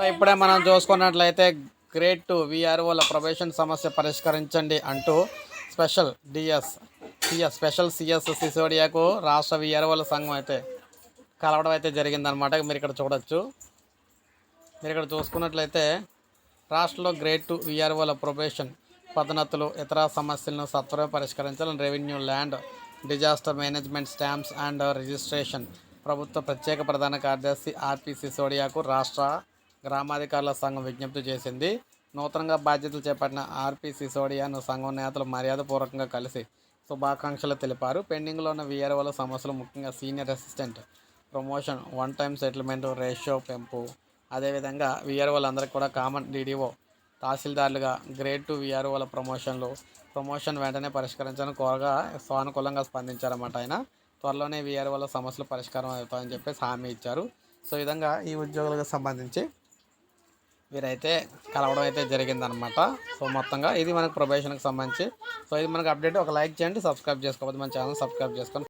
So ఇప్పుడే మనం చూసుకున్నట్లయితే గ్రేట్ టు విఆర్ఓల ప్రొబేషన్ సమస్య పరిష్కరించండి అంటూ special DS CS special CS సిసోడియాకు రాష్ట్ర విఆర్ఓల సంఘం అయితే కలవడం అయితే జరిగిందనమాట మీరు ఇక్కడ చూడొచ్చు. మీరు ఇక్కడ చూసుకున్నట్లయితే రాష్ట్రంలో గ్రేడ్ టు విఆర్ఓల ప్రొబేషన్ పదోన్నతులు ఇతర సమస్యలను సత్వరమే పరిష్కరించాలని revenue land disaster management stamps and registration ప్రభుత్వ ప్రత్యేక ప్రధాన కార్యదర్శి ఆర్పి సిసోడియాకు రాష్ట్ర గ్రామాధికారుల సంఘం విజ్ఞప్తి చేసింది. నూతనంగా బాధ్యతలు చేపట్టిన ఆర్పి సిసోడియాను సంఘం నేతలు మర్యాదపూర్వకంగా కలిసి శుభాకాంక్షలు తెలిపారు. పెండింగ్లో ఉన్న వీఆర్ఓల సమస్యలు ముఖ్యంగా senior assistant promotion one time settlement ratio పెంపు. అదేవిధంగా విఆర్ఓలందరికీ కూడా కామన్ డీడీఓ తహసీల్దార్లుగా గ్రేడ్ టు వీఆర్ఓల ప్రమోషన్లు ప్రమోషన్ వెంటనే పరిష్కరించాలని కోరగా సానుకూలంగా స్పందించారన్నమాట ఆయన. త్వరలోనే విఆర్ఓల సమస్యలు పరిష్కారం అవుతాయని చెప్పేసి హామీ ఇచ్చారు. సో విధంగా ఈ ఉద్యోగులకు సంబంధించి వీరైతే కలవడం అయితే జరిగిందనమాట. సో మొత్తంగా ఇది మనకు ప్రొబేషన్కి సంబంధించి. సో ఇది మనకు అప్డేట్ ఒక లైక్ చేయండి సబ్స్క్రైబ్ చేసుకోకపోతే మన ఛానల్ సబ్స్క్రైబ్ చేసుకొని